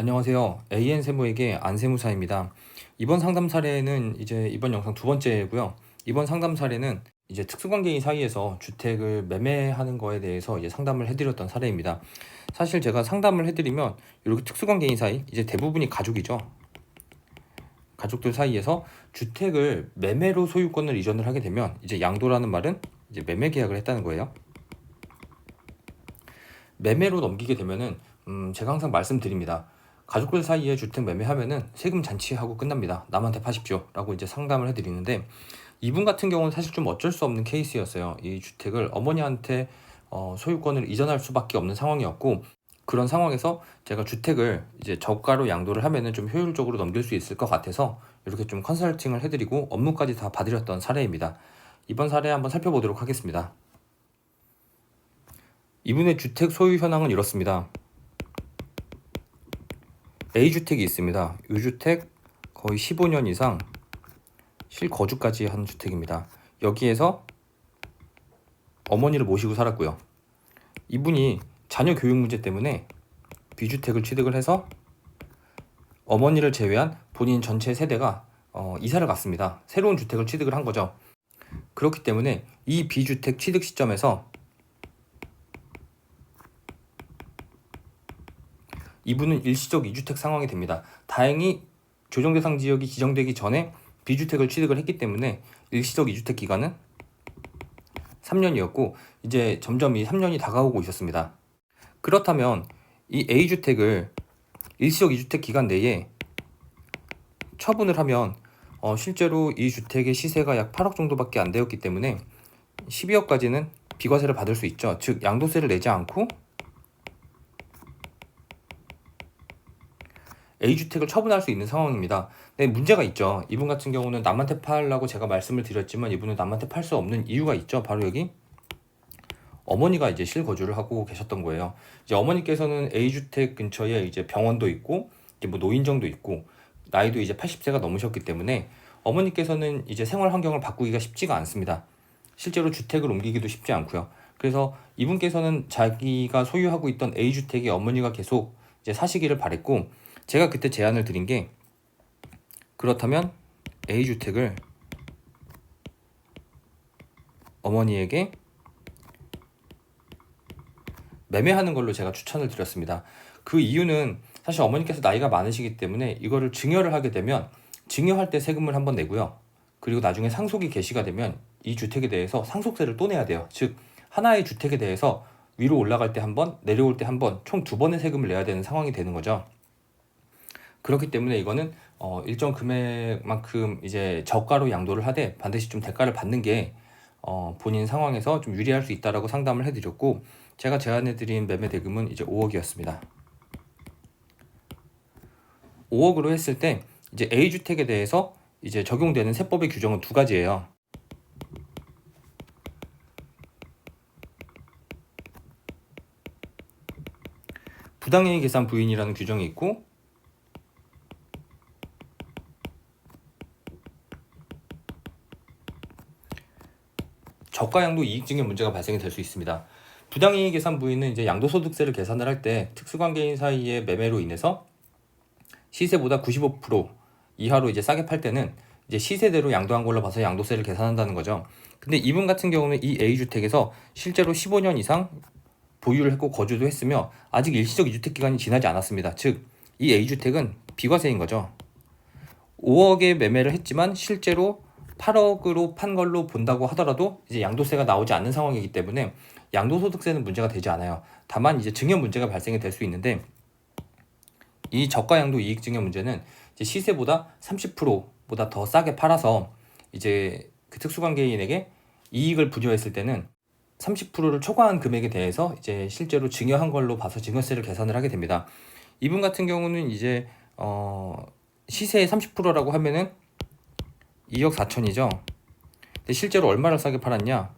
안녕하세요. AN 세무에게 안 세무사입니다. 이번 상담 사례는 이제 이번 영상 두 번째고요. 이번 상담 사례는 이제 특수관계인 사이에서 주택을 매매하는 거에 대해서 이제 상담을 해드렸던 사례입니다. 사실 제가 상담을 해드리면 이렇게 특수관계인 사이 이제 대부분이 가족이죠. 가족들 사이에서 주택을 매매로 소유권을 이전을 하게 되면 이제 양도라는 말은 이제 매매 계약을 했다는 거예요. 매매로 넘기게 되면은 음, 제가 항상 말씀드립니다. 가족들 사이에 주택 매매하면은 세금 잔치하고 끝납니다. 남한테 파십시오 라고 이제 상담을 해드리는데 이분 같은 경우는 사실 좀 어쩔 수 없는 케이스였어요. 이 주택을 어머니한테 어, 소유권을 이전할 수밖에 없는 상황이었고 그런 상황에서 제가 주택을 이제 저가로 양도를 하면은 좀 효율적으로 넘길 수 있을 것 같아서 이렇게 좀 컨설팅을 해드리고 업무까지 다 봐드렸던 사례입니다. 이번 사례 한번 살펴보도록 하겠습니다. 이분의 주택 소유 현황은 이렇습니다. A주택이 있습니다. 이 주택 거의 15년 이상 실거주까지 한 주택입니다. 여기에서 어머니를 모시고 살았고요. 이분이 자녀 교육 문제 때문에 B주택을 취득을 해서 어머니를 제외한 본인 전체 세대가 어, 이사를 갔습니다. 새로운 주택을 취득을 한 거죠. 그렇기 때문에 이 B주택 취득 시점에서 이분은 일시적 이주택 상황이 됩니다. 다행히 조정 대상 지역이 지정되기 전에 비주택을 취득을 했기 때문에 일시적 이주택 기간은 3년이었고 이제 점점 이 3년이 다가오고 있었습니다. 그렇다면 이 A주택을 일시적 이주택 기간 내에 처분을 하면 어, 실제로 이 주택의 시세가 약 8억 정도밖에 안 되었기 때문에 12억까지는 비과세를 받을 수 있죠. 즉 양도세를 내지 않고 A주택을 처분할 수 있는 상황입니다. 네, 문제가 있죠. 이분 같은 경우는 남한테 팔라고 제가 말씀을 드렸지만 이분은 남한테 팔 수 없는 이유가 있죠. 바로 여기 어머니가 이제 실거주를 하고 계셨던 거예요. 이제 어머니께서는 A주택 근처에 이제 병원도 있고 이제 뭐 노인정도 있고 나이도 이제 80세가 넘으셨기 때문에 어머니께서는 이제 생활 환경을 바꾸기가 쉽지가 않습니다. 실제로 주택을 옮기기도 쉽지 않고요. 그래서 이분께서는 자기가 소유하고 있던 A주택에 어머니가 계속 이제 사시기를 바랬고 제가 그때 제안을 드린 게 그렇다면 A주택을 어머니에게 매매하는 걸로 제가 추천을 드렸습니다. 그 이유는 사실 어머니께서 나이가 많으시기 때문에 이거를 증여를 하게 되면 증여할 때 세금을 한번 내고요. 그리고 나중에 상속이 개시가 되면 이 주택에 대해서 상속세를 또 내야 돼요. 즉 하나의 주택에 대해서 위로 올라갈 때 한 번, 내려올 때 한 번, 총 두 번의 세금을 내야 되는 상황이 되는 거죠. 그렇기 때문에 이거는 어, 일정 금액만큼 이제 저가로 양도를 하되 반드시 좀 대가를 받는 게 어, 본인 상황에서 좀 유리할 수 있다라고 상담을 해드렸고 제가 제안해드린 매매 대금은 이제 5억이었습니다. 5억으로 했을 때 이제 A 주택에 대해서 이제 적용되는 세법의 규정은 두 가지예요. 부당이익 계산 부인이라는 규정이 있고 저가 양도 이익증의 문제가 발생이 될 수 있습니다. 부당이익 계산 부인은 이제 양도소득세를 계산을 할 때 특수관계인 사이의 매매로 인해서 시세보다 95% 이하로 이제 싸게 팔 때는 이제 시세대로 양도한 걸로 봐서 양도세를 계산한다는 거죠. 근데 이분 같은 경우는 이 A주택에서 실제로 15년 이상 보유를 했고 거주도 했으며 아직 일시적 이주택 기간이 지나지 않았습니다. 즉, 이 A주택은 비과세인 거죠. 5억에 매매를 했지만 실제로 8억으로 판 걸로 본다고 하더라도 이제 양도세가 나오지 않는 상황이기 때문에 양도소득세는 문제가 되지 않아요. 다만 이제 증여 문제가 발생이 될 수 있는데 이 저가 양도 이익 증여 문제는 이제 시세보다 30%보다 더 싸게 팔아서 이제 그 특수관계인에게 이익을 부여했을 때는 30%를 초과한 금액에 대해서 이제 실제로 증여한 걸로 봐서 증여세를 계산을 하게 됩니다. 이분 같은 경우는 이제 어 시세의 30%라고 하면은 2억 4천이죠. 근데 실제로 얼마를 싸게 팔았냐?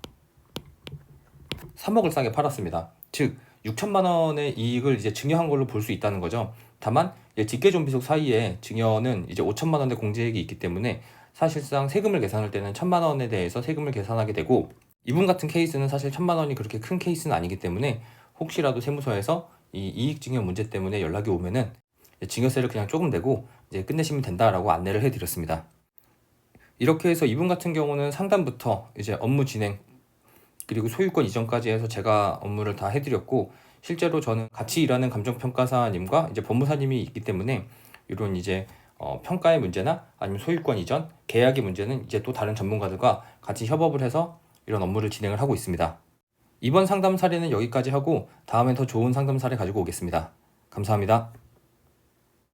3억을 싸게 팔았습니다. 즉 6천만 원의 이익을 이제 증여한 걸로 볼 수 있다는 거죠. 다만 직계 존비속 사이에 증여는 이제 5천만 원의 공제액이 있기 때문에 사실상 세금을 계산할 때는 천만 원에 대해서 세금을 계산하게 되고 이분 같은 케이스는 사실 천만 원이 그렇게 큰 케이스는 아니기 때문에 혹시라도 세무서에서 이 이익 증여 문제 때문에 연락이 오면은 증여세를 그냥 조금 내고 이제 끝내시면 된다라고 안내를 해드렸습니다. 이렇게 해서 이분 같은 경우는 상담부터 이제 업무 진행 그리고 소유권 이전까지 해서 제가 업무를 다 해드렸고 실제로 저는 같이 일하는 감정평가사님과 이제 법무사님이 있기 때문에 이런 이제 어, 평가의 문제나 아니면 소유권 이전, 계약의 문제는 이제 또 다른 전문가들과 같이 협업을 해서 이런 업무를 진행을 하고 있습니다. 이번 상담 사례는 여기까지 하고 다음에 더 좋은 상담 사례 가지고 오겠습니다. 감사합니다.